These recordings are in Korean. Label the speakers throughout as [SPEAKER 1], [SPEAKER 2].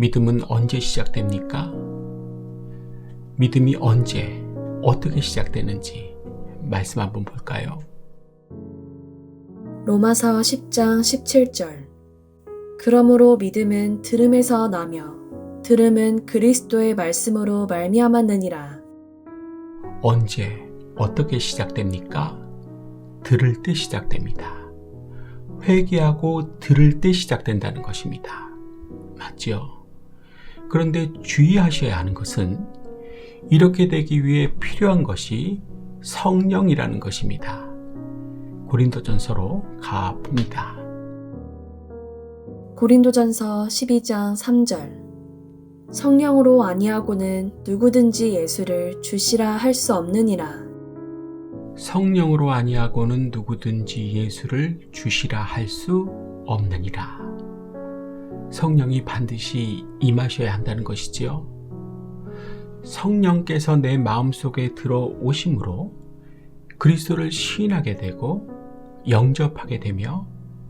[SPEAKER 1] 믿음은 언제 시작됩니까? 믿음이 언제, 어떻게 시작되는지 말씀 한번 볼까요?
[SPEAKER 2] 로마서 10장 17절 그러므로 믿음은 들음에서 나며 들음은 그리스도의 말씀으로 말미암았느니라
[SPEAKER 1] 언제, 어떻게 시작됩니까? 들을 때 시작됩니다. 회개하고 들을 때 시작된다는 것입니다. 맞죠? 그런데 주의하셔야 하는 것은 이렇게 되기 위해 필요한 것이 성령이라는 것입니다. 고린도전서로 가 봅니다.
[SPEAKER 2] 고린도전서 12장 3절 성령으로 아니하고는 누구든지 예수를 주시라 할 수 없느니라
[SPEAKER 1] 성령으로 아니하고는 누구든지 예수를 주시라 할 수 없느니라. 성령이 반드시 임하셔야 한다는 것이지요. 성령께서 내 마음속에 들어오심으로 그리스도를 시인하게 되고 영접하게 되며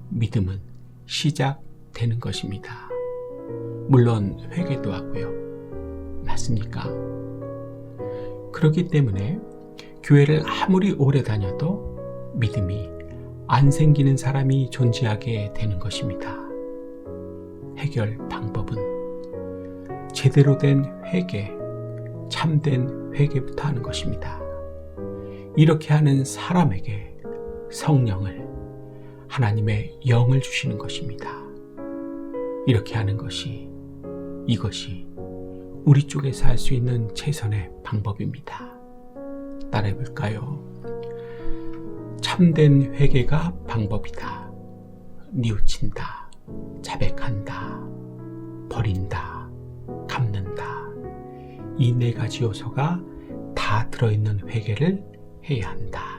[SPEAKER 1] 믿음은 시작되는 것입니다. 물론 회개도 하고요. 맞습니까? 그렇기 때문에 교회를 아무리 오래 다녀도 믿음이 안 생기는 사람이 존재하게 되는 것입니다. 해결 방법은 제대로 된 회개, 참된 회개부터 하는 것입니다. 이렇게 하는 사람에게 성령을, 하나님의 영을 주시는 것입니다. 이렇게 하는 것이, 이것이 우리 쪽에서 할 수 있는 최선의 방법입니다. 따라해 볼까요? 참된 회개가 방법이다. 뉘우친다. 자백한다. 버린다. 갚는다. 이 네 가지 요소가 다 들어있는 회개를 해야 한다.